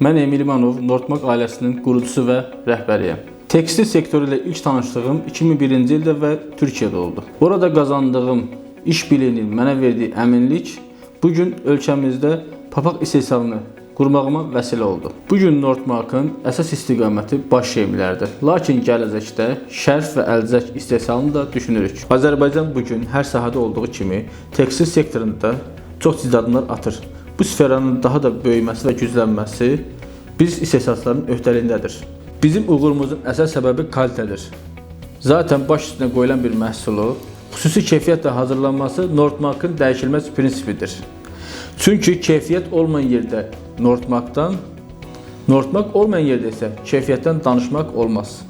Mən Emil İmanov, Nortmaq ailəsinin qurucusu və rəhbəriyəm. Tekstil sektoru ilə ilk tanışlığım 2001-ci ildə və Türkiyədə oldu. Orada qazandığım iş biliyinin mənə verdiyi əminlik bu gün ölkəmizdə papaq istehsalını qurmağıma vəsilə oldu. Bu gün Nortmarkın əsas istiqaməti baş geyimlərdir. Lakin gələcəkdə şərf və əlcək istehsalını da düşünürük. Azərbaycan bu gün hər sahədə olduğu kimi tekstil sektorunda çox ciddi addımlar atır. Bu sferanın daha da böyüməsi və güclənməsi biz istehsalçıların öhdəliyindədir. Bizim uğurumuzun əsas səbəbi kalitədir. Zaten baş üstünə qoyulan bir məhsulu xüsusi keyfiyyətlə hazırlanması Nortmarkın dəyişilməz prinsipidir. Çünki keyfiyyət olmayan yerdə Nortmarkdan, Nortmark olmayan yerdə isə keyfiyyətdən danışmaq olmaz.